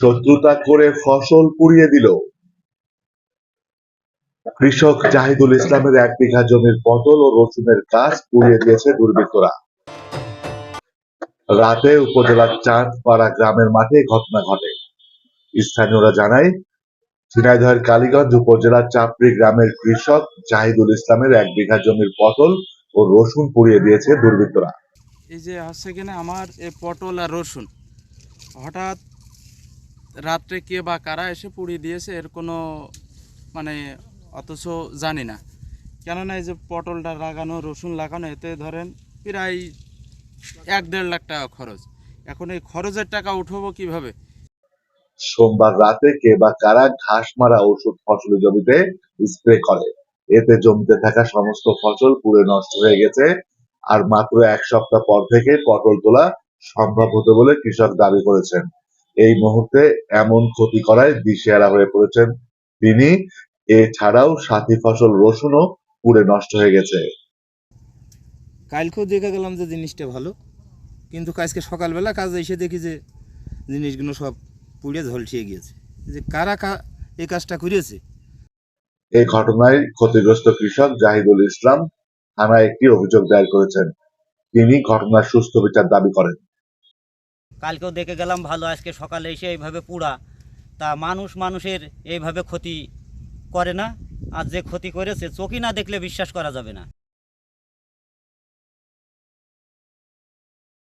শত্রুতা করে ফসল পুড়িয়ে দিল। কৃষক জাহিদুল ইসলামের এক বিঘা জমির পটল ও রসুনের গাছ পুড়িয়ে দিয়েছে দুর্বৃত্তরা। রাতে উপজেলার চাঁদপাড়া গ্রামের মাঠে ঘটনা ঘটে। স্থানীয়রা জানায়, ঝিনাইদহের কালীগঞ্জ উপজেলার চাপড়ি গ্রামের কৃষক জাহিদুল ইসলামের এক বিঘা জমির পটল ও রসুন পুড়িয়ে দিয়েছে দুর্বৃত্তরা। এই যে হচ্ছে কিনা আমার এই পটল আর রসুন। হঠাৎ রাত্রে কে বা কারা এসে পুড়িয়ে দিয়েছে এর কোনো মানে অথচ জানি না। কেননা এই যে পটলটা লাগানো, রসুন লাগানো, এতে ধরেন প্রায় এক দেড় লাখ টাকা খরচ। এখন এই খরচের টাকা উঠবো কীভাবে? সোমবার রাতে কে বা কারা ঘাস মারা ওষুধ ফসলি জমিতে স্প্রে করে। এতে জমিতে থাকা সমস্ত ফসল পুড়ে নষ্ট হয়ে গেছে। আর মাত্র এক সপ্তাহ পর থেকে পটল তোলা সম্ভব হতো বলে কৃষক দাবি করেছেন। এই মুহূর্তে এমন ক্ষতি করায় দিশেহারা হয়ে পড়েছেন তিনি। এছাড়াও সাথী ফসল রসুনও পুড়ে নষ্ট হয়ে গেছে। কালকেও দেখে গেলাম যে জিনিসটা ভালো কিন্তু আজকে সকালবেলা কাজে এসে দেখি যে জিনিসগুলো সব পুড়ে ঝলসিয়ে গিয়েছে। যে কারা এই কাজটা করেছে? এই ঘটনায় ক্ষতিগ্রস্ত কৃষক জাহিদুল ইসলাম থানায় একটি অভিযোগ দায়ের করেছেন। তিনি ঘটনার সুস্থ বিচার দাবি করেন। কালকেও দেখে গেলাম ভালো, আজকে সকালে এসে এইভাবে পুরা তা মানুষ মানুষের এইভাবে ক্ষতি করে না, আর যে ক্ষতি করেছে, চোখই না দেখলে বিশ্বাস করা যাবে না।